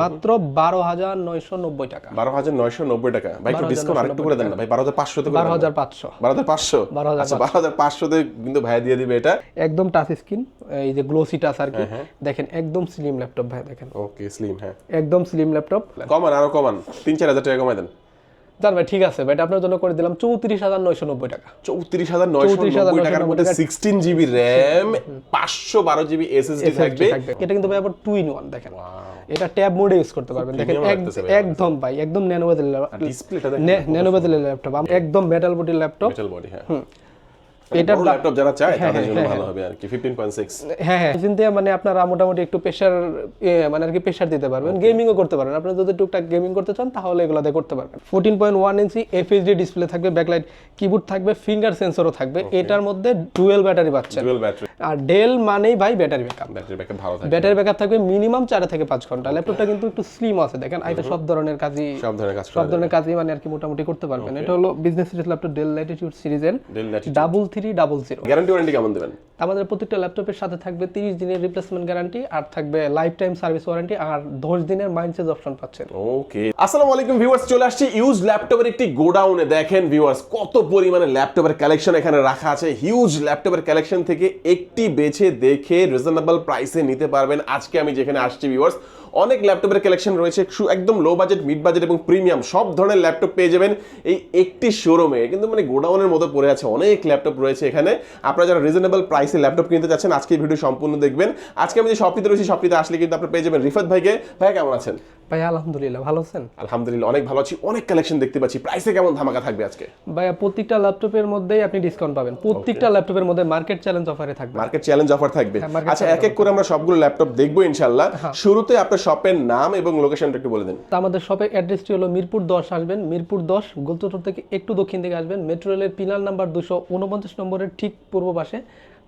মাত্র বারো হাজার নয়শো নব্বই টাকা। বারো হাজার নয়শো নব্বই টাকা। ভাই একটু ডিসকাউন্ট আরেকটু করে দেন না ভাই বারো হাজার পাঁচশো। বারো হাজার পাঁচশো? বারো হাজার পাঁচশো। 12,500 আচ্ছা বারো হাজার পাঁচশোতে কিন্তু ভাই দিয়ে দিবে এটা? একদম টাচ স্ক্রিন এই যে গ্লোসি টাচ আর কি। দেখেন একদম স্লিম ল্যাপটপ ভাই দেখেন। ওকে স্লিম হ্যাঁ। একদম স্লিম ল্যাপটপ কমান আরও কমান। তিন চার হাজার টাকা কমাই দেন। জান ভাই ঠিক আছে ভাই আপনার জন্য করে দিলাম চৌত্রিশ হাজার নয়শো নব্বই টাকা। চৌত্রিশ হাজার নয়শো নব্বই টাকার মধ্যে সিক্সটিন জিবি র্যাম পাঁচশো বারো জিবি এসএসডি থাকবে। এটা কিন্তু ভাই আবার টু ইন ওয়ান দেখেন। এটা ট্যাব মোডে ইউজ করতে পারবেন। দেখেন একদম ভাই একদম ন্যানো ল্যাপটপ ডিসপ্লেটা ল্যাপটপ একদম মেটাল বডির ল্যাপটপ মেটাল বডি হ্যাঁ। এটার ল্যাপটপ যারা চায় তাদের জন্য ভালো হবে আর কি ফিফটিন পয়েন্ট সিক্স হ্যাঁ হ্যাঁ দিয়ে মানে আপনারা মোটামুটি একটু প্রেশার মানে আর কি প্রেশার দিতে পারবেন গেমিংও করতে পারবেন। আপনারা যদি টুকটাক গেমিং করতে চান তাহলে এগুলো দিয়ে করতে পারবেন। Fourteen point one inch FHD display থাকবে ব্যাকলাইট কিবোর্ড থাকবে ফিঙ্গার সেন্সরও থাকবে। এটার মধ্যে ডুয়েল ব্যাটারি পাচ্ছেন। ডুয়েল ব্যাটারি আর ডেল মানেই ভাই ব্যাটারি ব্যাকআপ ব্যাটারি ব্যাকআপ ভালো থাকে ব্যাটারি ব্যাকআপ থাকবে মিনিমাম চার থেকে পাঁচ ঘণ্টা। ল্যাপটপটা কিন্তু একটু স্লিম আছে দেখেন এটা সব ধরনের কাজই সব ধরনের কাজ সব ধরনের কাজই মানে আর কি মোটামুটি করতে পারবেন। এটা হলো business series laptop Dell Latitude সিরিজের double three double zero guarantee warranty কেমন দেবেন? আমাদের প্রত্যেকটা ল্যাপটপের সাথে থাকবে তিরিশ দিনের রিপ্লেসমেন্ট গ্যারান্টি আর থাকবে লাইফ টাইম সার্ভিস ওয়ারেন্টি আর দশ দিনের মাইন্ড চেঞ্জ অপশন পাচ্ছেন। ওকে আসসালামু আলাইকুম ভিউয়ার্স চলে আসছি ইউজ ল্যাপটপের একটি গোডাউনে। দেখেন ভিউয়ার্স কত পরিমাণে ল্যাপটপের কালেকশন এখানে রাখা আছে। হিউজ ল্যাপটপের কালেকশন থেকে একটি বেছে দেখে রিজনেবল প্রাইসে নিতে পারবেন। আজকে আমি যেখানে আসছি ভিউয়ার্স অনেক ল্যাপটপের কালেকশন রয়েছে একদম লো বাজেট মিড বাজেট এবং প্রিমিয়াম সব ধরনের ল্যাপটপ পেয়ে যাবেন এই একটি শোরুমে কিন্তু মানে গোডাউনের মতো পড়ে আছে অনেক ল্যাপটপ রয়েছে এখানে। আপনারা যারা রিজনেবল প্রাইসে ল্যাপটপ কিনতে চাচ্ছেন আজকে ভিডিও সম্পূর্ণ দেখবেন। আজকে আমি যে শপটিতে রয়েছি শপটিতে আসলে কিন্তু আপনারা পেয়ে যাবেন রিফাত ভাইকে। ভাই কেমন আছেন? ভাই আলহামদুলিল্লাহ ভালো আছেন? আলহামদুলিল্লাহ অনেক ভালো আছি। অনেক কালেকশন দেখতে পাচ্ছি। প্রাইসে কেমন ধামাকা থাকবে আজকে? ভাইয়া প্রত্যেকটা ল্যাপটপের মধ্যেই আপনি ডিসকাউন্ট পাবেন। প্রত্যেকটা ল্যাপটপের মধ্যে মার্কেট চ্যালেঞ্জ অফারে থাকবে। মার্কেট চ্যালেঞ্জ অফার থাকবে। হ্যাঁ, আচ্ছা এক এক করে আমরা সবগুলো ল্যাপটপ দেখব ইনশাল্লাহ শুরুতে আপনার শপের নাম এবং লোকেশনটা একটু বলে দিন। তো আমাদের শপের অ্যাড্রেসটি হলো মিরপুর দশ আসবেন। মিরপুর দশ গোলচত্বর থেকে একটু দক্ষিণ দিকে আসবেন। মেট্রো রেলের পিলার নাম্বার দুশো উনপঞ্চাশ নম্বরের ঠিক পূর্ব পাশে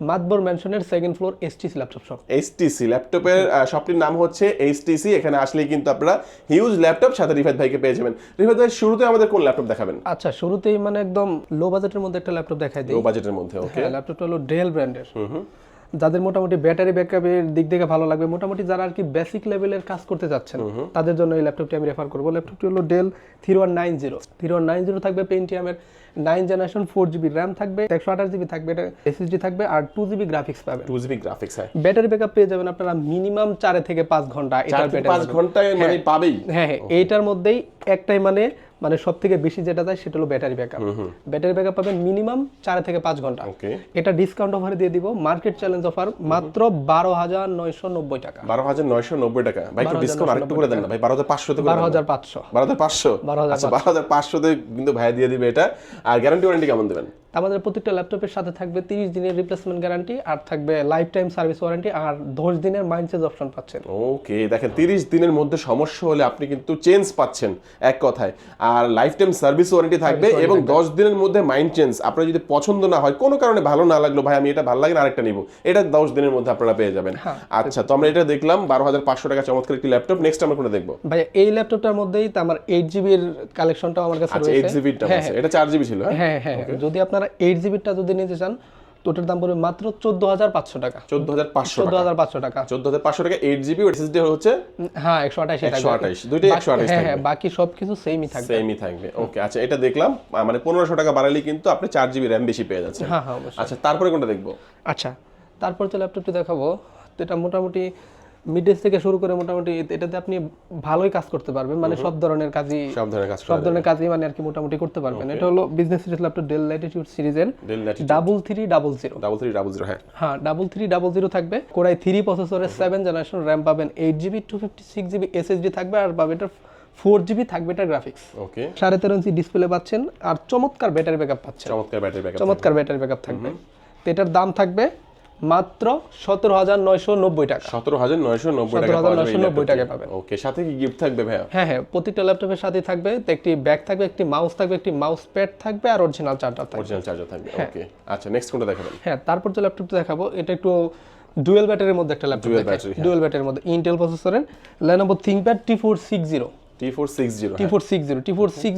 Matbar ম্যানশনের second floor STC laptop shop HTC ল্যাপটপের শপটির নাম হচ্ছে এইচটিসি এখানে আসলেই কিন্তু আপনারা হিউজ ল্যাপটপ সাথে রিফাত ভাইকে পেয়ে যাবেন। রিফাত ভাই শুরুতে আমাদের কোন ল্যাপটপ দেখাবেন? আচ্ছা শুরুতেই মানে একদম লো বাজেটের মধ্যে একটা ল্যাপটপ দেখাই দিই। লো বাজেটের মধ্যে ওকে ল্যাপটপটা হলো ডেল ব্র্যান্ডের যাদের মোটামুটি ব্যাটারি ব্যাকআপের দিক থেকে ভালো লাগবে মোটামুটি যারা আর কি বেসিক লেভেলের কাজ করতে যাচ্ছেন তাদের জন্য এই ল্যাপটপটি আমি রেফার করব। ল্যাপটপটি হলো Dell three one nine zero three one nine zero থাকবে পেন্টিয়ামের nine generation four GB RAM থাকবে একশো আঠাশ জিবি থাকবে এটা এসএসডি থাকবে আর টু জিবি গ্রাফিক্স পাবেন। টু জিবি গ্রাফিক্স হ্যাঁ। ব্যাটারি ব্যাকআপ পেয়ে যাবেন আপনারা মিনিমাম চারে থেকে পাঁচ ঘণ্টা এটার ব্যাটারি পাঁচ ঘন্টায় মানে পাবেই। হ্যাঁ হ্যাঁ এইটার মধ্যেই একটাই মানে মানে সব থেকে বেশি যেটা যায় সেটা হলো ব্যাটারি ব্যাকআপ ব্যাটারি ব্যাকআপ পাবেন মিনিমাম চার থেকে পাঁচ ঘণ্টা। এটা ডিসকাউন্ট অফারে দিয়ে দিব। মার্কেট চ্যালেঞ্জ অফার মাত্র বারো হাজার নয়শো নব্বই টাকা। বারো হাজার নয়শো নব্বই টাকা। ভাই একটু ডিসকাউন্ট আরেকটু করে দেন না। ভাই বারো হাজার পাঁচশো বারো হাজার পাঁচশো। বারো হাজার পাঁচশো। 12,500 আচ্ছা বারো হাজার পাঁচশোতে কিন্তু ভাই দিয়ে দিবে এটা। আর গ্যারান্টি ওয়ারেন্টি কেমন দেবেন? আমাদের প্রত্যেকটা ল্যাপটপের সাথে থাকবে তিরিশ দিনের রিপ্লেসমেন্ট গ্যারান্টি আর থাকবে লাইফ টাইম সার্ভিস ওয়ারেন্টি আর দশ দিনের মাইন্ড চেঞ্জ অপশন পাচ্ছেন। ওকে দেখেন তিরিশ দিনের মধ্যে সমস্যা হলে আপনি কিন্তু চেঞ্জ পাচ্ছেন এক কথায়। আর লাইফ টাইম সার্ভিস ওয়ারেন্টি থাকবে এবং দশ দিনের মধ্যে মাইন্ড চেঞ্জ আপনার যদি পছন্দ না হয় কোনো কারণে ভালো না লাগল ভাই আমি এটা ভালো লাগে না আরেকটা নিব। এটা দশ দিনের মধ্যে আপনারা পেয়ে যাবেন। আচ্ছা তো আমরা এটা দেখলাম বারো হাজার পাঁচশো টাকা চমৎকার একটি ল্যাপটপ নেক্সট আমরা কোনটা দেখব? ভাই এই ল্যাপটপটার মধ্যেই তো আমার এইট জিবির কালেকশনটাও আমার কাছে আচ্ছা এইট রয়েছে জিবিটা এটা চার জিবি ছিল হ্যাঁ? হ্যাঁ হ্যাঁ যদি আপনারা এইট জিবিটা যদি নিতে চান তো ওটার দাম পড়বে মাত্র চোদ্দ হাজার পাঁচশো টাকা। চোদ্দ হাজার পাঁচশো চোদ্দ হাজার পাঁচশো টাকা। চোদ্দ হাজার পাঁচশো টাকা এইট জিবি এসএসডি হচ্ছে হ্যাঁ একশো আঠাশি একশো আঠাশ দুইটাই একশো আঠাশ হ্যাঁ হ্যাঁ বাকি সব কিছু সেমই থাকবে। সেমই থাকবে। ওকে আচ্ছা এটা দেখলাম। মানে পনেরোশো টাকা বাড়ালে কিন্তু আপনি চার জিবি র্যাম বেশি পেয়ে যাচ্ছেন। হ্যাঁ হ্যাঁ অবশ্যই। আচ্ছা তারপরে কোনটা দেখব? আচ্ছা তারপর তো ল্যাপটপটি দেখাবো। তো এটা মোটামুটি মিডেজ থেকে শুরু করে মোটামুটি এটাতে আপনি ভালোই কাজ করতে পারবেন। মানে সব ধরনের কাজই সব ধরনের কাজ সব ধরনের কাজই মানে আর কি মোটামুটি করতে পারবেন। এটা হলো বিজনেস ল্যাপটপ ডেল ল্যাটিটিউড সিরিজের double three double zero double three double zero হ্যাঁ। হ্যাঁ ডাবল থ্রি ডাবল জিরো থাকবে। কোরাই থ্রি প্রসেসরের সেভেন জেনারেশন র্যাম পাবেন eight GB two fifty six GB SSD থাকবে আর পাবে এটা ফোর জিবি থাকবে এটা গ্রাফিক্স ওকে সাড়ে তেরো ইঞ্চি ডিসপ্লে পাচ্ছেন আর চমৎকার ব্যাটারি ব্যাকআপ পাচ্ছেন। চমৎকার ব্যাটারি ব্যাকআপ চমৎকার ব্যাটারি ব্যাকআপ থাকবে। এটার দাম থাকবে মাত্র সতেরো হাজার নয়শো নব্বই টাকা। সতেরো হাজার নয়শো নব্বই টাকা 17,990 টাকা পাবেন। ওকে সাথে কি গিফট থাকবে ভাইয়া? হ্যাঁ হ্যাঁ প্রতিটা ল্যাপটপের সাথে থাকবে একটি ব্যাগ থাকবে একটি মাউস থাকবে একটি মাউস প্যাড থাকবে আর অরিজিনাল চার্জার থাকবে। অরিজিনাল চার্জার থাকবে ওকে আচ্ছা নেক্সট কোনটা দেখাবেন? হ্যাঁ তারপর যে ল্যাপটপটা দেখাবো এটা একটু ডুয়েল ব্যাটারির মধ্যে একটা ল্যাপটপ হ্যাঁ। ডুয়েল ব্যাটারির মধ্যে ইন্টেল প্রসেসরের Lenovo ThinkPad T four six zero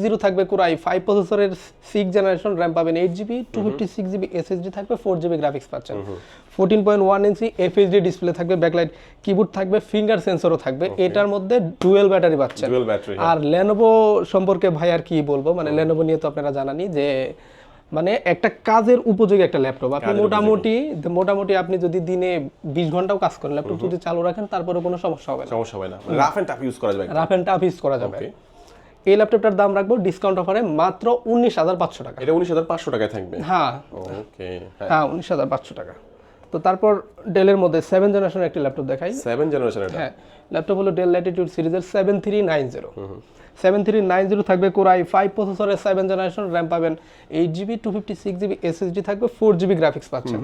zero থাকবে কোরাই ফাইভ প্রসেসরের সিক্স জেনারেশন র্যাম পাবেন eight GB two fifty six GB SSD থাকবে ফোর জিবি গ্রাফিক্স পাচ্ছেন। Fourteen point one inch FHD display থাকবে ব্যাকলাইট কিবোর্ড থাকবে finger সেন্সরও থাকবে। এটার মধ্যে ডুয়েল ব্যাটারি পাচ্ছেন। ব্যাটারি আর লেনোভো সম্পর্কে ভাই আর কি বলব? মানে লেনোভো নিয়ে তো আপনারা জানানি যে মানে একটা কাজের উপযোগী একটা ল্যাপটপ। আপনি মোটামুটি মোটামুটি আপনি যদি দিনে বিশ ঘন্টাও কাজ করেন ল্যাপটপ যদি চালু রাখেন তারপরে কোনো সমস্যা হবে না। সমস্যা হবে না। রাফ এন্ড টাফ ইউজ করা যাবে। রাফ অ্যান্ড টাফ ইউজ করা যাবে। এই ল্যাপটপটার দাম রাখব ডিসকাউন্ট অফারে মাত্র উনিশ হাজার পাঁচশো টাকা। এটা উনিশ হাজার পাঁচশো টাকায় থাকবে? হ্যাঁ। ওকে হ্যাঁ। হ্যাঁ উনিশ হাজার পাঁচশো টাকা। তো তারপর ডেলের মধ্যে সেভেন জেনারেশনের একটি ল্যাপটপ দেখাই। সেভেন জেনারেশন এটা? হ্যাঁ। ল্যাপটপ হলো ডেল ল্যাটিটিউড সিরিজের seven three nine zero seven three nine zero থাকবে কোরাই ফাইভ প্রসেসরের সেভেন জেনারেশন র্যাম পাবেন eight GB two fifty six GB SSD থাকবে ফোর জিবি গ্রাফিক্স পাচ্ছেন।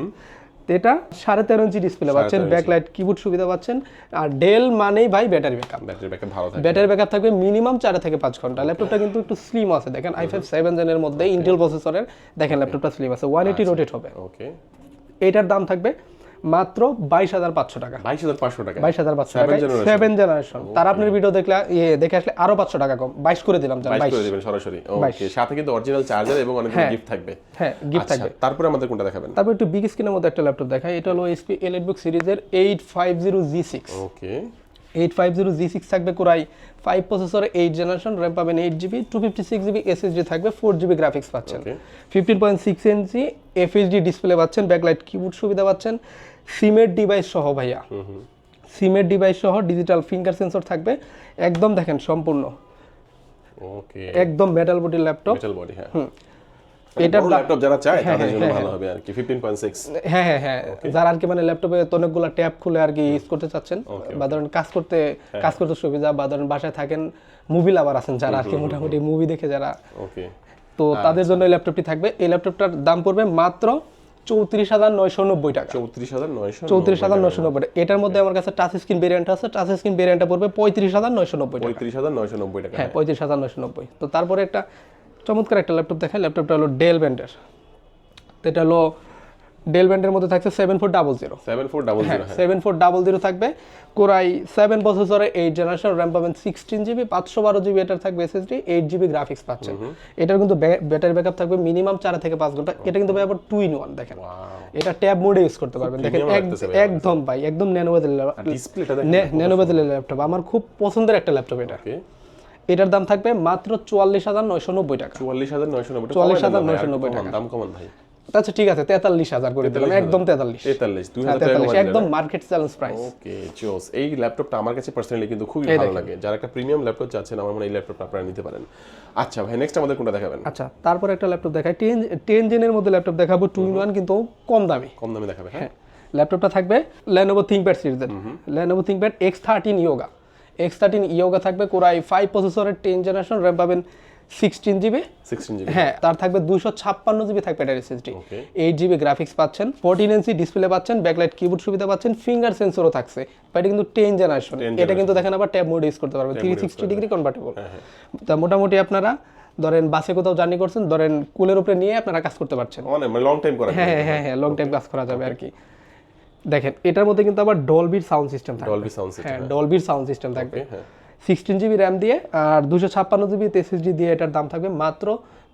এটা সাড়ে তেরো ইঞ্চি ডিসপ্লে পাচ্ছেন ব্যাকলাইট কিবোর্ড সুবিধা পাচ্ছেন। আর ডেল মানেই ভাই ব্যাটারি ব্যাকআপ ব্যাটারি ব্যাকআপ ভালো থাকে। ব্যাটারি ব্যাকআপ থাকবে মিনিমাম চার থেকে পাঁচ ঘণ্টা। ল্যাপটপটা কিন্তু একটু স্লিম আছে দেখেন আই ফাইভ সেভেন জেনের মধ্যে ইন্টেল প্রসেসরের দেখেন ল্যাপটপটা স্লিম আছে ওয়ান এইটি রোটেট হবে। ওকে এটার দাম থাকবে মাত্র বাইশ হাজার পাঁচশো টাকা। বাইশ হাজার পাঁচশো টাকা। বাইশ হাজার পাঁচশো টাকা সেভেন জেনারেশন তার আপনার ভিডিও দেখলে ইয়ে দেখে আসলে আরও পাঁচশো টাকা কম। বাইশ করে দিলাম বাইশ করে দিবেন সরাসরি। ওকে সাথে কিন্তু অরিজিনাল চার্জার এবং অনেক গিফট থাকবে। হ্যাঁ গিফট আচ্ছা থাকবে। তারপরে আমাদের কোনটা দেখাবেন? তারপর একটু বিগ স্ক্রিনের মধ্যে একটা ল্যাপটপ দেখাই। এটা হলো এসপি এলেটবুক সিরিজের eight five zero G six okay eight five zero G six থাকবে core i. Five processor eight generation RAM পাবেন eight GB two fifty six GB SSD থাকবে ফোর জিবি গ্রাফিক্স পাচ্ছেন। Fifteen point six inch FHD display পাচ্ছেন backlight keyboard সুবিধা পাচ্ছেন। সিমের device সহ ভাইয়া। সিমের ডিভাইস সহ ডিজিটাল ফিঙ্গার সেন্সর থাকবে। একদম দেখেন সম্পূর্ণ। ওকে একদম metal body laptop metal body হ্যাঁ। এটার এটার ল্যাপটপ যারা চায় হ্যাঁ, তাদের জন্য হ্যাঁ, ভালো হবে আর কি ফিফটিন পয়েন্ট সিক্স হ্যাঁ হ্যাঁ হ্যাঁ। যারা আর কি মানে ল্যাপটপে অনেকগুলো ট্যাব খুলে আর কি ইউজ করতে চাচ্ছেন বা ধরেন কাজ করতে হ্যাঁ। কাজ করতে সুবিধা বা ধরেন বাসায় থাকেন মুভি লাভার আছেন যারা আর কি মোটামুটি মুভি দেখে যারা। ওকে তো তাদের জন্য এই ল্যাপটপটি থাকবে। এই ল্যাপটপটার দাম পড়বে মাত্র চৌত্রিশ হাজার নয়শো নব্বই টাকা। চৌত্রিশ হাজার নয়শো চৌত্রিশ হাজার নয়শো নব্বই টাকা। এটার মধ্যে আমার কাছে টাচ স্ক্রিন ভেরিয়েন্ট আছে। টাচ স্ক্রিন ভেরিয়েন্টটা পড়বে পঁয়ত্রিশ হাজার নয়শো নব্বই পঁয়ত্রিশ হাজার নয়শো নব্বই টাকা। হ্যাঁ পঁয়ত্রিশ হাজার নয়শো নব্বই। তো তারপরে একটা চমৎকার একটা ল্যাপটপ দেখায় ল্যাপটপটা হলো ডেল ব্যান্ডের তো এটা হলো ডেল ব্যান্ডের মধ্যে থাকছে seven four double zero seven four double zero seven four double zero থাকবে। কোরাই সেভেন প্রসেসরে এইট জেনারেশন র্যাম পাবেন সিক্সটিন জিবি পাঁচশো বারো জিবি এটার থাকবে এসএসডি এইট জিবি গ্রাফিক্স পাচ্ছেন। এটার কিন্তু ব্যাটারি ব্যাকআপ থাকবে মিনিমাম চার থেকে পাঁচ ঘণ্টা। এটা কিন্তু ভাই আবার টু ইন ওয়ান দেখেন। এটা ট্যাব মোডে ইউজ করতে পারবেন। দেখেন একদম ভাই একদম ন্যানোবেদের ডিসপ্লেটা ল্যাপটপ আমার খুব পছন্দের একটা ল্যাপটপ এটা। এটার দাম থাকবে মাত্র চুয়াল্লিশ হাজার নয়শো নব্বই টাকা। চুয়াল্লিশ হাজার নয়শো নব্বই 44,990 টাকা। দাম কমান ভাই। আচ্ছা ঠিক আছে তেতাল্লিশ হাজার করে দিলাম একদম তেতাল্লিশ। তেতাল্লিশ হ্যাঁ, হাজার একদম মার্কেট চ্যালেঞ্জ প্রাইস ওকে চোস। এই ল্যাপটপটা আমার কাছে পার্সোনালি কিন্তু খুবই ভালো লাগে। যারা একটা প্রিমিয়াম ল্যাপটপ চাচ্ছেন আমার মনে হয় এই ল্যাপটপটা আপনারা নিতে পারেন। আচ্ছা ভাই নেক্সট আমাদের কোনটা দেখাবেন? আচ্ছা তারপর একটা ল্যাপটপ দেখাই। টেন টেন জেনের মধ্যে ল্যাপটপ দেখাবো টু ইন ওয়ান কিন্তু কম দামি। কম দামে দেখাবে হ্যাঁ? ল্যাপটপটা থাকবে ল্যানোভো থিঙ্কপ্যাড সিরিজের। Lenovo ThinkPad X thirteen Yoga X thirteen Yoga থাকবে কোরাই ফাইভ প্রসেসরের টেন জেনারেশন র্যাম পাবেন সিক্সটিন জিবি হ্যাঁ তার থাকবে দুশো ছাপ্পান্ন জিবি থাকবে এটার এসএসডি এইট জিবি গ্রাফিক্স পাচ্ছেন ফোরটিন ইঞ্চি ডিসপ্লে পাচ্ছেন ব্যাকলাইট কিবোর্ড সুবিধা পাচ্ছেন ফিঙ্গার সেন্সরও থাকছে। এটা কিন্তু টেন জেনারেশন এটা কিন্তু দেখেন আবার ট্যাব মোড ইউজ করতে পারবেন থ্রি সিক্সটি ডিগ্রি কনভার্টেবল তা মোটামুটি আপনারা ধরেন বাসে কোথাও জার্নি করছেন ধরেন কুলের উপরে নিয়ে আপনারা কাজ করতে পারছেন। লং টাইম করা হ্যাঁ হ্যাঁ হ্যাঁ লং টাইম কাজ করা যাবে আর কি। দেখেন এটার মধ্যে কিন্তু আবার ডলবির সাউন্ড সিস্টেম থাকবে। ডলবি সাউন্ড সিস্টেম হ্যাঁ ডলবির সাউন্ড সিস্টেম থাকবে। সিক্সটিন জিবি র্যাম দিয়ে আর দুশো ছাপ্পান্ন জিবি এসএসডি দিয়ে এটার দাম থাকবে মাত্র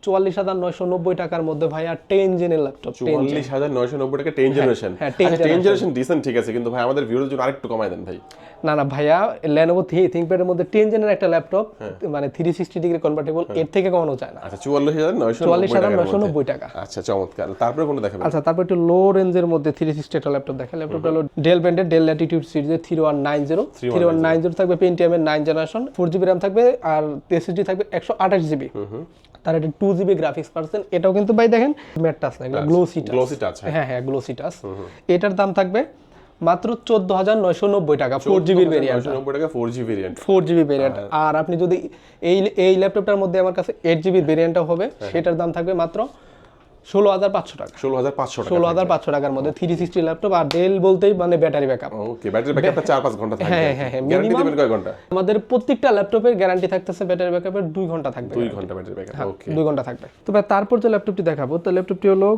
চুয়াল্লিশ হাজার নয়শো নব্বই টাকার মধ্যে ভাইয়া টেন জেনের ল্যাপটপ চুয়াল্লিশ হাজার নয়শো নব্বই টাকা টেন জেনারেশন হ্যাঁ, টেন জেনারেশন ডিসেন্ট ঠিক আছে কিন্তু ভাই আমাদের ভিউর জন্য আরেকটু কমাই দেন ভাই। না না ভাইয়া ল্যানোভো থিঙ্কপ্যাডের মধ্যে টেন জেনের একটা ল্যাপটপ। মানে থ্রি সিক্সটি ডিগ্রি কনভার্টেবল এর থেকে কমানো যায় না। আচ্ছা চুয়াল্লিশ হাজার নয়শো চুয়াল্লিশ হাজার নয়শো নব্বই টাকা। আচ্ছা চমৎকার। তারপরে কোনটা দেখাবেন? আচ্ছা তারপর একটু লো রেঞ্জের মধ্যে থ্রি সিক্সটি একটা ল্যাপটপ দেখা ল্যাপটপটা হলো ডেল ব্র্যান্ডের ডেল ল্যাটিটিউড সিরিজের three one nine zero three one nine zero থাকবে পেন্টিএমের nine generation four GB RAM থাকবে আর এসএসডি থাকবে একশো আঠাশ জিবি তার টু জিবি গ্রাফিক্স পার্সেন্ট এটাও কিন্তু ভাই দেখেন ম্যাট টাচ না গ্লোসি টাচ গ্লোসি টাচ হ্যাঁ। হ্যাঁ গ্লোসি টাচ এটার দাম থাকবে মাত্র চোদ্দ হাজার নয়শো নব্বই টাকা ফোর জিবির ভেরিয়েন্ট টাকা four G variant four GB variant আর আপনি যদি এই এই ল্যাপটপটার মধ্যে আমার কাছে এইট জিবির ভেরিয়েন্টটাও হবে সেটার দাম থাকবে মাত্র ষোলো হাজার পাঁচশো টাকা। ষোলো হাজার পাঁচশো টাকা ষোলো হাজার পাঁচশো টাকার মধ্যে থ্রি সিক্সটি ল্যাপটপ আর ডেল বলতেই মানে ব্যাটারি ব্যাকআপ ওকে ব্যাটারি ব্যাকআপটা চার পাঁচ ঘণ্টা থাকবে। হ্যাঁ, হ্যাঁ, হ্যাঁ, গ্যারান্টি দেবেন কয় ঘণ্টা? আমাদের প্রত্যেকটা ল্যাপটপের গ্যারান্টি থাকতেছে ব্যাটারি ব্যাকআপের দুই ঘণ্টা থাকবে। দুই ঘণ্টা ব্যাটারি ব্যাকআপ ওকে দুই ঘণ্টা থাকবে। তো ভাই তারপর যে ল্যাপটপটি দেখাবো তো ল্যাপটপটি হলো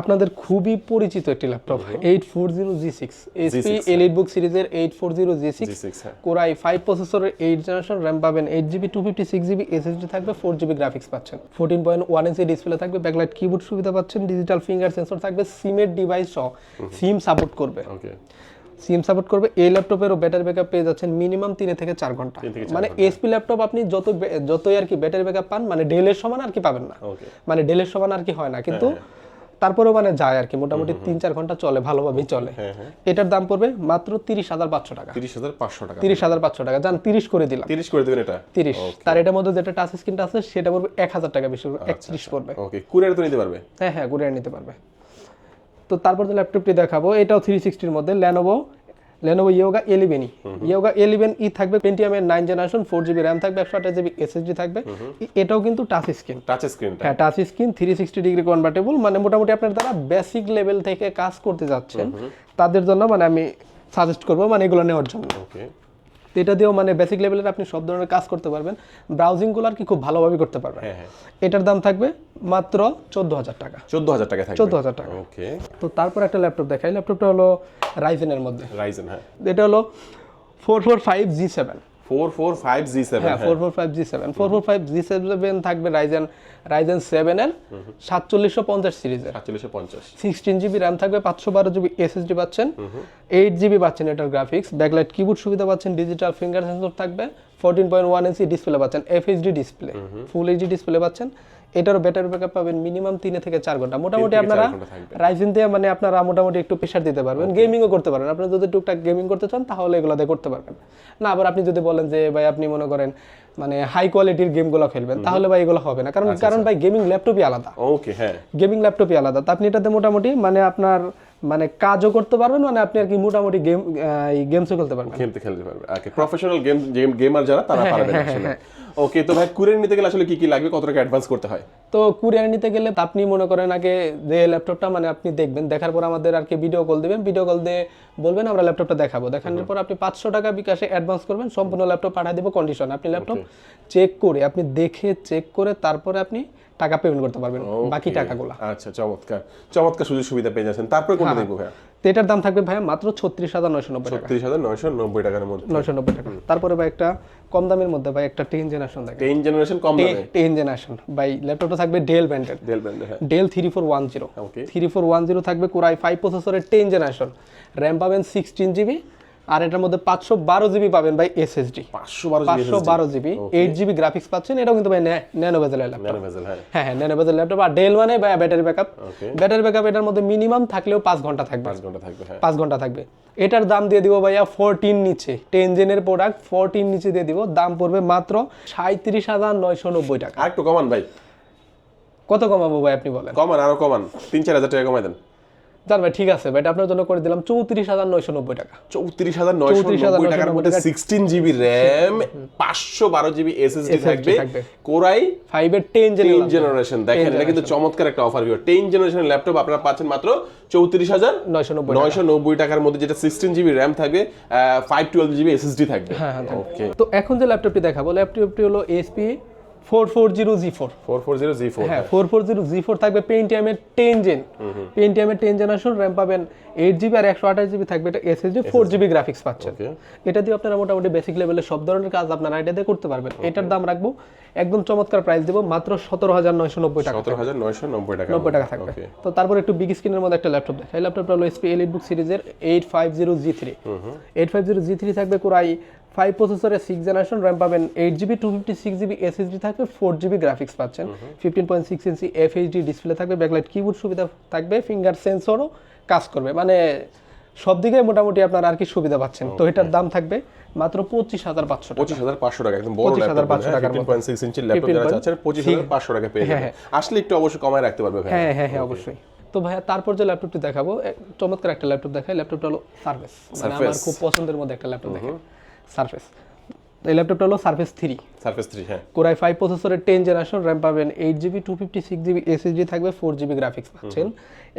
আপনাদের খুবই পরিচিত একটি laptop eight four zero G six HP elite book সিরিজের eight four zero G six core i five প্রসেসরের এইট জেনারেশন র্যাম পাবেন eight GB two fifty six GB SSD থাকবে ফোর জিবি গ্রাফিক্স পাচ্ছেন। Fourteen point one inch display থাকবে backlight keyboard সুবিধা পাচ্ছেন digital finger sensor থাকবে সিমের device সহ। সিম সাপোর্ট করবে। ওকে সিম সাপোর্ট করবে এই ল্যাপটপেরও ব্যাটারি ব্যাকআপ পেয়ে যাচ্ছেন মিনিমাম তিন থেকে চার ঘণ্টা। মানে এসপি ল্যাপটপ আপনি যত যতই আর কি ব্যাটারি ব্যাকআপ পান মানে ডেলের সমান আর কি পাবেন না। মানে ডেলের সমান আর কি হয় না। কিন্তু তারপরেও মানে যায় আর কি মোটামুটি তিন চার ঘণ্টা চলে ভালোভাবেই চলে। হ্যাঁ হ্যাঁ। এটার দাম পড়বে মাত্র তিরিশ হাজার পাঁচশো টাকা। তিরিশ হাজার পাঁচশো টাকা। তিরিশ হাজার পাঁচশো টাকা। যান তিরিশ করে দিলাম। তিরিশ করে দেবেন এটা? তিরিশ। তার এটার মধ্যে যেটা টাচ স্ক্রিনটা আছে সেটা পড়বে এক হাজার টাকা বেশি আচ্ছা, একত্রিশ পড়বে। ওকে কুরিয়ার তো নিতে পারবে? হ্যাঁ হ্যাঁ কুরিয়ার নিতে পারবে। তো তারপর যে ল্যাপটপটি দেখাবো। এটাও থ্রি সিক্সটির মধ্যে Lenovo Lenovo Yoga eleven Yoga eleven E থাকবে পেন্টিয়ামের nine generation four GB RAM থাকবে একশো আঠাশ জিবি এসএসডি থাকবে। এটাও কিন্তু টাচ স্ক্রিন টাচ স্ক্রিন হ্যাঁ touch screen three sixty degree convertible মানে মোটামুটি আপনার তারা বেসিক লেভেল থেকে কাজ করতে যাচ্ছেন তাদের জন্য মানে আমি সাজেস্ট করব মানে এগুলো নেওয়ার জন্য। ওকে তো এটা দিয়েও মানে বেসিক লেভেলের আপনি সব ধরনের কাজ করতে পারবেন। ব্রাউজিংগুলো আর কি খুব ভালোভাবে করতে পারবেন। হ্যাঁ হ্যাঁ। এটার দাম থাকবে মাত্র চোদ্দ হাজার টাকা। চোদ্দ হাজার টাকা চোদ্দ হাজার টাকা। ওকে। তো তারপর একটা ল্যাপটপ দেখাই। ল্যাপটপটা হলো রাইজেনের মধ্যে। রাইজেন হ্যাঁ। এটা হলো four four five G seven হ্যাঁ থাকবে সিরিজের। সিক্সটিন জিবি র্যাম থাকবে পাঁচশো বারো জিবি এসএসডি পাচ্ছেন এইট জিবি পাচ্ছেন এটার গ্রাফিক্স ব্যাকলাইট কিবোর্ড সুবিধা পাচ্ছেন ডিজিটাল ফিঙ্গার সেন্সর থাকবে fourteen point one inch display পাচ্ছেন FHD display full HD display পাচ্ছেন। এটারও ব্যাটারি ব্যাকআপ পাবেন মিনিমাম তিন থেকে চার ঘণ্টা। মোটামুটি আপনারা রাইজিন দিয়ে মানে আপনারা মোটামুটি একটু প্রেশার দিতে পারবেন গেমিংও করতে পারবেন। আপনারা যদি টুকটাক গেমিং করতে চান তাহলে এগুলো দিয়ে করতে পারবেন। না আবার আপনি যদি বলেন যে ভাই আপনি মনে করেন মানে হাই কোয়ালিটির গেমগুলো খেলবেন তাহলে ভাই এগুলো হবে না। কারণ কারণ ভাই গেমিং ল্যাপটপই আলাদা। ওকে হ্যাঁ। গেমিং ল্যাপটপই আলাদা। তো আপনি এটাতে মোটামুটি মানে আপনার মানে কাজও করতে পারবেন মানে আপনি আর কি মোটামুটি গেম গেমসও খেলতে পারবেন। খেলতে খেলতে পারবে। ওকে প্রফেশনাল গেম গেমার যারা তারা হ্যাঁ, পারবে আসলে। ওকে তো ভাই কুরিয়ার নিতে গেলে আসলে কি কি লাগবে? কত টাকা অ্যাডভান্স করতে হয়? তো কুরিয়ার নিতে গেলে আপনি মনে করেন আগে যে ল্যাপটপটা মানে আপনি দেখবেন দেখার পর আমাদের আর কি ভিডিও কল দিবেন। ভিডিও কল দিয়ে বলবেন আমরা ল্যাপটপটা দেখাবো। দেখানোর পর আপনি পাঁচশো টাকা বিকাশে অ্যাডভান্স করবেন সম্পূর্ণ ল্যাপটপ পাঠিয়ে দেবো কন্ডিশন আপনি ল্যাপটপ চেক করে আপনি দেখে চেক করে তারপরে আপনি টাকা পেমেন্ট করতে পারবেন বাকি টাকাগুলো। আচ্ছা চমৎকার। চমৎকার সুযোগ সুবিধা পেয়ে যাচ্ছেন। তারপরে হ্যাঁ, কোনটা দেখব ভাই এটার দাম থাকবে ভাইয়া মাত্র ছত্রিশ হাজার নয়শো নব্বই টাকা। তিরিশ হাজার নয়শো নব্বই টাকার মধ্যে। নয়শো নব্বই টাকা। তারপরে ভাই একটা কম দামের মধ্যে ভাই একটা টেন জেনারেশন দেখেন। টেন জেনারেশন কম দামে? টেন জেনারেশন ভাই ল্যাপটপটা থাকবে ডেল ব্র্যান্ডের ডেল ব্র্যান্ডের হ্যাঁ। Dell three four one zero okay three four one zero থাকবে কোরাই ফাইভ প্রসেসরের টেন জেনারেশন র্যাম পাবেন সিক্সটিন জিবি আর এটার মধ্যে পাঁচশো বারো জিবি পাবেন ভাই এসএসডি পাঁচশো বারো পাঁচশো বারো জিবি। এইট জিবি গ্রাফিক্স পাচ্ছেন এটাও কিন্তু ভাই ন্যানো বেজেলের ল্যাপটপ হ্যাঁ। হ্যাঁ হ্যাঁ ন্যানো বেজেল ল্যাপটপ আর ডেল মানে ব্যাটারি ব্যাকআপ ব্যাটারি ব্যাকআপ এটার মধ্যে মিনিমাম থাকলেও পাঁচ ঘণ্টা থাকবে। পাঁচ ঘণ্টা থাকবে হ্যাঁ। পাঁচ ঘণ্টা থাকবে। এটার দাম দিয়ে দিব ভাইয়া ফোরটিন নিচে। টেন জেনের প্রোডাক্ট ফোরটিন নিচে দিয়ে দিব। দাম পড়বে মাত্র সাঁত্রিশ হাজার নয়শো নব্বই টাকা। আর একটু কমান ভাই। কত কমাবো ভাই আপনি বলেন? কমান আরও কমান। তিন চার হাজার টাকা কমাই দেন। জান ভাই ঠিক আছে ভাই আপনার জন্য করে দিলাম চৌত্রিশ হাজার নয়শো নব্বই টাকা। চৌত্রিশ হাজার নয়শো নব্বই টাকার মধ্যে সিক্সটিন জিবি র্যাম পাঁচশো বারো জিবি এসএসডি থাকবে। কোরাই ফাইভের টেন জেনারেশন জেনারেশন দেখেন এটা কিন্তু চমৎকার একটা অফার ভিউ টেন জেনারেশনের ল্যাপটপ আপনারা পাচ্ছেন মাত্র চৌত্রিশ হাজার নয়শো নব্বই নয়শো নব্বই টাকার মধ্যে যেটা সিক্সটিন জিবি র্যাম থাকবে ফাইভ টুয়েলভ জিবি এসএসডি থাকবে। হ্যাঁ, ওকে তো এখন যে ল্যাপটপটি দেখাবো ল্যাপটপটি হলো HP four four zero G four. Four four zero G four হ্যাঁ four four zero G four থাকবে পেন্টিয়ামের ten gen ten generation RAM পাবেন এইট জিবি আর একশো আঠাশ জিবি থাকবে এটা এসএসডি ফোর জিবি গ্রাফিক্স পাচ্ছেন। এটা দিয়ে আপনারা মোটামুটি বেসিক লেভেলের সব ধরনের কাজ আপনারা এটা দিয়ে করতে পারবেন। এটার দাম রাখব একদম চমৎকার প্রাইস দেবো মাত্র সতেরো হাজার নয়শো নব্বই টাকা সতেরো হাজার নয়শো নব্বই টাকা। নব্বই টাকা থাকবে। তো তারপর একটু বিগ স্ক্রিনের মধ্যে একটা ল্যাপটপ দেখে এই ল্যাপটপটা হলো এসপি এলিট বুক সিরিজের eight five zero G three eight five zero G three থাকবে কোরাই ফাইভ প্রসেসরের সিক্স জেনারেশন র্যাম পাবেন eight GB two fifty six GB SSD থাকবে ফোর জিবি গ্রাফিক্স পাচ্ছেন। Fifteen point six inch FHD display থাকবে backlight keyboard সুবিধা থাকবে finger সেন্সরও কাজ করবে। মানে সব দিকে মোটামুটি আপনার আর কি সুবিধা পাচ্ছেন। তো এটার দাম থাকবে মাত্র পঁচিশ হাজার পাঁচশো পঁচিশ হাজার পাঁচশো টাকা একদম বড় 25,500 ল্যাপটপ টাকার fifteen point six inch laptop যারা চাচ্ছেন পঁচিশ হাজার পাঁচশো টাকা পেয়ে হ্যাঁ, যাবেন। আসলে একটু অবশ্যই কমায় রাখতে পারবে হ্যাঁ হ্যাঁ হ্যাঁ অবশ্যই। তো ভাইয়া তারপর যে ল্যাপটপটি দেখাবো চমৎকার একটা ল্যাপটপ দেখাই। ল্যাপটপটা হলো সার্ফেস মানে আমার খুব পছন্দের মধ্যে একটা ল্যাপটপ দেখে সার্ফেস। এই ল্যাপটপটা হলো সার্ফেস থ্রি। সার্ফেস থ্রি হ্যাঁ। কোরাই ফাইভ প্রসেসরের টেন জেনারেশন র্যাম পাবেন eight GB two fifty six GB SSD থাকবে ফোর জিবি গ্রাফিক্স পাচ্ছেন।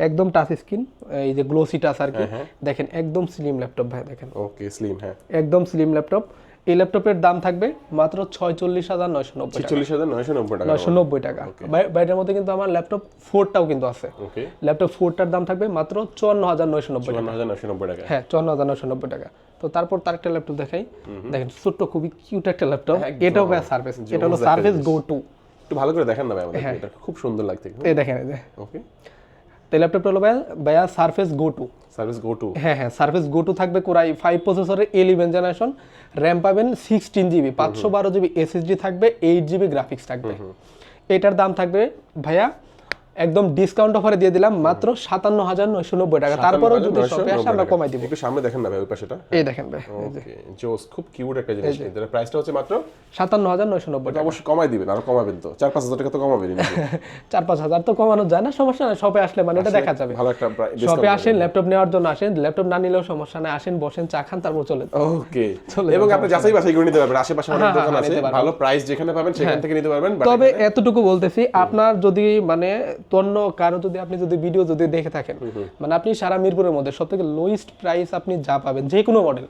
একদম টাচ স্ক্রিন এই যে গ্লোসি টাচ আর কি। দেখেন একদম স্লিম ল্যাপটপ ভাই দেখেন। ওকে স্লিম হ্যাঁ। একদম স্লিম ল্যাপটপ এই ল্যাপটপের দাম থাকবে মাত্র ছয়চল্লিশ হাজার নয়শো নব্বই টাকা। ছিচল্লিশ হাজার নয়শো নব্বই টাকা নয়শো নব্বই টাকা। বাইরের মধ্যে কিন্তু আমার ল্যাপটপ ফোরটাও কিন্তু আছে। ল্যাপটপ ফোরটার দাম থাকবে মাত্র চুয়ান্ন হাজার নয়শো নব্বই টাকা। হ্যাঁ চুয়ান্ন হাজার নয়শো নব্বই টাকা। তো তারপর তার একটা ল্যাপটপ দেখাই। দেখেন ছোট্ট খুবই কিউট একটা ল্যাপটপ। এটাও ভাই সার্ভিস এটা হলো সার্ভিস গো টু একটু ভালো করে দেখান না ভাই আমাদের এটা খুব সুন্দর লাগছে। এই দেখেন এই যে। ওকে তো ল্যাপটপটা হলো ভাইয়া surface go two service go two হ্যাঁ হ্যাঁ সার্ফেস গো টু থাকবে কোরাই ফাইভ প্রসেসরের ইলেভেন জেনারেশন র্যাম পাবেন সিক্সটিন জিবি পাঁচশো বারো জিবি এসএসডি থাকবে এইট জিবি গ্রাফিক্স থাকবে। এটার দাম থাকবে ভাইয়া একদম ডিসকাউন্ট অফারে দিয়ে দিলাম মাত্র সাতান্ন হাজার নয়শো নব্বই টাকা। তারপরেও যদি শপে আসে আমরা কমাই দিব। একটু সামনে দেখেন না ভাই ওই পাশেটা? এই দেখেন ভাই জোস খুব কিউট একটা জিনিস। এর প্রাইসটা হচ্ছে মাত্র? সাতান্ন হাজার নয়শো নব্বই এটা অবশ্যই কমাই দিবেন আর কমাবেন তো। চার পাঁচ হাজার টাকা তো কমাবেন চার পাঁচ হাজার তো কমানো যায় না সমস্যা নাই শপে আসলে মানে এটা দেখা যাবে। ভালো একটা শপে আসেন ল্যাপটপ নেওয়ার জন্য আসেন ল্যাপটপ না নিলেও সমস্যা নাই আসেন বসেন চা খান তারপর চলে। ওকে। চলে এবং আপনি যাচাই বাছাই করে নিতে পারবেন আশেপাশে অনেক হ্যাঁ, দোকান হ্যাঁ, আছে ভালো প্রাইস যেখানে পাবেন সেখান থেকে নিতে পারবেন তবে এতটুকু বলতেছি আপনার যদি মানে তন্য কারও যদি আপনি যদি ভিডিও যদি দেখে থাকেন মানে আপনি সারা মিরপুরের মধ্যে সব থেকে লোয়েস্ট প্রাইস আপনি যা পাবেন যে কোনো মডেল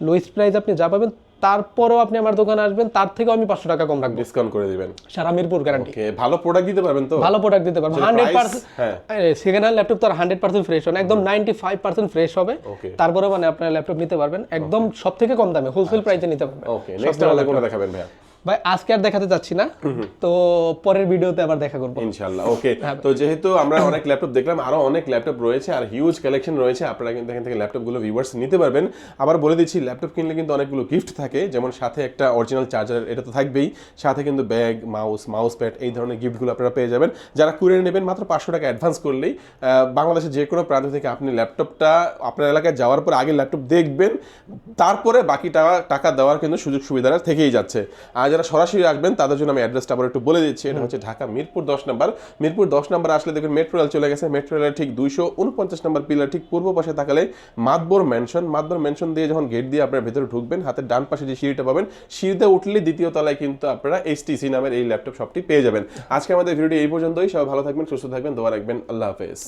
লোয়েস্ট প্রাইস আপনি যা পাবেন তারপরেও আপনি আমার দোকানে আসবেন তার থেকেও আমি পাঁচশো টাকা কম রাখব। ডিসকাউন্ট করে দিবেন। সারা মিরপুর গ্যারান্টি ওকে ভালো প্রোডাক্ট দিতে পারবেন তো? ভালো প্রোডাক্ট দিতে পারব হান্ড্রেড পার্সেন্ট হ্যাঁ। সেকেন্ড হ্যান্ড ল্যাপটপ তো হান্ড্রেড পার্সেন্ট ফ্রেশ হবে একদম নাইনটি ফাইভ পার্সেন্ট ফ্রেশ হবে. তারপরে মানে আপনার ল্যাপটপ নিতে পারবেন একদম সব থেকে কম দামে হোলসেল প্রাইসে নিতে পারবেন। ওকে নেক্সট দেখাবেন ভাইয়া। ভাই আজকে আর দেখাতে যাচ্ছি না। তো পরের ভিডিওতে আবার দেখা করব। ইনশাআল্লাহ ওকে হ্যাঁ। তো যেহেতু আমরা অনেক ল্যাপটপ দেখলাম আরও অনেক ল্যাপটপ রয়েছে আর হিউজ কালেকশন রয়েছে আপনারা কিন্তু এখান থেকে ল্যাপটপগুলো ভিউয়ার্স নিতে পারবেন। আবার বলে দিচ্ছি ল্যাপটপ কিনলে কিন্তু অনেকগুলো গিফট থাকে যেমন সাথে একটা অরিজিনাল চার্জার এটা তো থাকবেই। সাথে কিন্তু ব্যাগ মাউস মাউস প্যাড এই ধরনের গিফটগুলো আপনারা পেয়ে যাবেন। যারা কুরিয়ার নেবেন মাত্র পাঁচশো টাকা অ্যাডভান্স করলেই আহ, বাংলাদেশের যে কোনো প্রান্ত থেকে আপনি ল্যাপটপটা আপনার এলাকায় যাওয়ার পর আগে ল্যাপটপ দেখবেন তারপরে বাকি টাকা টাকা দেওয়ার কিন্তু সুযোগ সুবিধাটা থেকেই যাচ্ছে। আর যারা সরাসরি আসবেন তাদের জন্য আমি অ্যাড্রেসটা আবার একটু বলে দিচ্ছি। এটা হচ্ছে ঢাকা মিরপুর দশ নম্বর। মিরপুর দশ নম্বর আসলে দেখবেন মেট্রো রেল চলে গেছে। মেট্রো রেলের ঠিক দুইশো উনপঞ্চাশ নম্বর পিলার ঠিক পূর্ব পাশে তাকালে মাতবর ম্যানশন মাতবর ম্যানশন দিয়ে যখন গেট দিয়ে আপনার ভেতরে ঢুকবেন হাতের ডান পাশে যে সিঁড়িটা পাবেন সিঁড়িতে উঠলে দ্বিতীয় তলায় কিন্তু আপনারা এইচটিসি নামের এই ল্যাপটপ শপটি পেয়ে যাবেন। আজকে আমাদের ভিডিওটি এই পর্যন্তই। সবাই ভালো থাকবেন সুস্থ থাকবেন দোয়া রাখবেন। আল্লাহ হাফেজ।